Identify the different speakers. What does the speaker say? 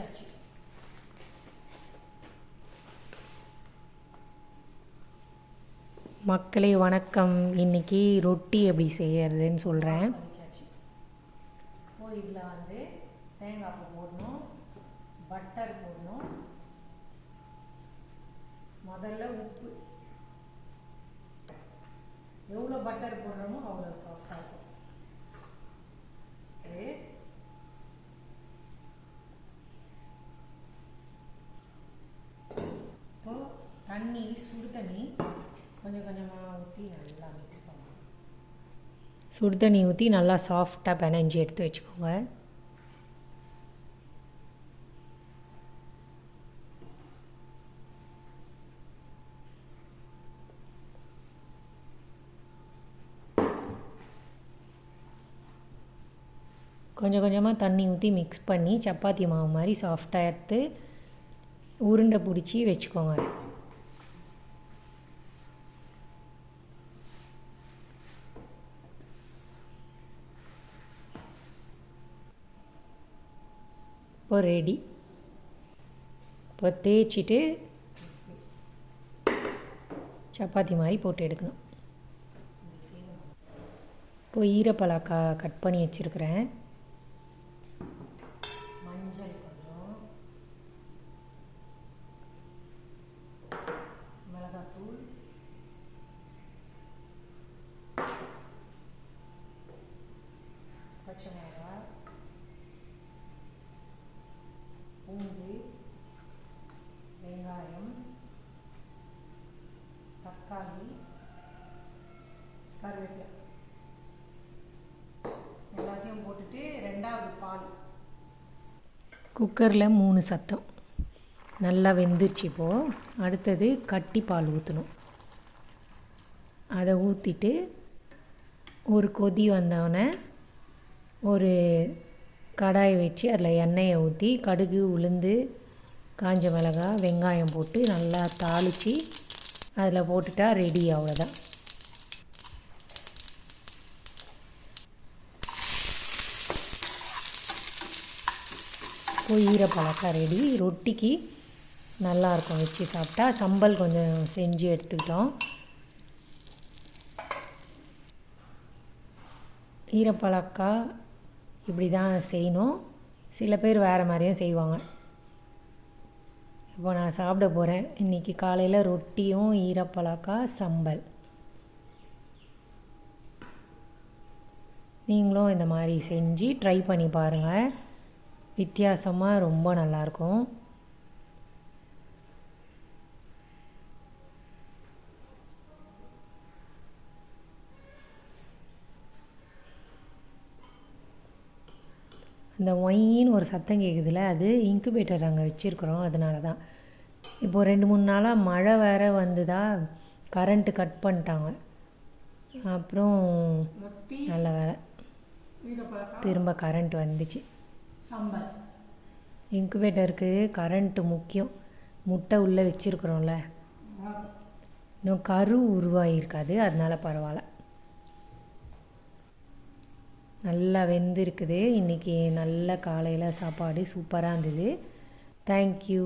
Speaker 1: வச்சாச்சு
Speaker 2: மக்களே வணக்கம். இன்னைக்கு ரொட்டி எப்படி செய்யறதுன்னு சொல்கிறேன்
Speaker 1: இப்போ இதில் வந்து தேங்காய் பூ போடணும் பட்டர் போடணும் முதல்ல உப்பு. எவ்வளோ பட்டர் போடுறோமோ அவ்வளோ சாஃப்டாக இருக்கும் இது இப்போ தண்ணி சுடு தண்ணி கொஞ்சம் கொஞ்சமாக ஊற்றி நல்லா மிக்ஸ் பண்ணணும்
Speaker 2: சுடு தண்ணி ஊற்றி நல்லா சாஃப்டாக பெனஞ்சி எடுத்து வச்சுக்கோங்க. கொஞ்சம் கொஞ்சமாக தண்ணி ஊற்றி மிக்ஸ் பண்ணி சப்பாத்தி மாவு மாதிரி சாஃப்டாக எடுத்து உருண்டை பிடிச்சி வச்சுக்கோங்க. இப்போ ரெடி இப்போ தேய்ச்சிட்டு சப்பாத்தி மாதிரி போட்டு எடுக்கணும். இப்போ ஈரப்பழக்கா கட் பண்ணி வச்சுருக்கிறேன்.
Speaker 1: மஞ்சள் கொஞ்சம். மிளகாத்தூள். பச்சை மிளகாய் பூண்டு வெங்காயம் தக்காளி கருவேப்பிலை. எல்லாத்தையும் போட்டுட்டு ரெண்டாவது பால்.
Speaker 2: குக்கரில் மூணு சத்தம். நல்லா வெந்துருச்சு இப்போது அடுத்தது கட்டி பால் ஊற்றணும் அதை ஊற்றிட்டு ஒரு கொதி வந்தோடனே ஒரு கடாயை வச்சு அதில் எண்ணெயை ஊற்றி கடுகு உளுந்து காஞ்ச மிளகாய் வெங்காயம் போட்டு நல்லா தாளித்து அதில் போட்டுட்டா ரெடி அவ்வளோதான். இப்போ பழக்கா ரெடி ரொட்டிக்கு நல்லாயிருக்கும் வச்சு சாப்பிட்டா. சம்பல் கொஞ்சம் செஞ்சு எடுத்துக்கிட்டோம். ஈரப்பழக்கா இப்படி தான் செய்யணும். சில பேர் வேறு மாதிரியும் செய்வாங்க. இப்போ நான் சாப்பிட போகிறேன் இன்றைக்கி காலையில் ரொட்டியும் ஈரப்பழக்கா சம்பல். நீங்களும் இந்த மாதிரி செஞ்சு ட்ரை பண்ணி பாருங்கள் வித்தியாசமாக ரொம்ப நல்லாயிருக்கும் அந்த ஒயின்னு ஒரு சத்தம் கேட்குதுல அது இன்குபேட்டர் அங்கே வச்சுருக்குறோம் அதனால தான் இப்போது ரெண்டு மூணு நாளாக மழை வேறு வந்துதா கரண்ட்டு கட் பண்ணிட்டாங்க. அப்புறம் நல்ல வேலை. திரும்ப கரண்ட் வந்துச்சு. இன்குபேட்டருக்கு கரண்ட்டு முக்கியம். முட்டை உள்ளே வச்சுருக்குறோம்ல. இன்னும் கரு உருவாகிருக்காது அதனால பரவாயில்ல. நல்லா வெந்திருக்குது. இன்றைக்கி நல்ல காலையில் சாப்பாடு சூப்பராக இருந்தது. தேங்க்யூ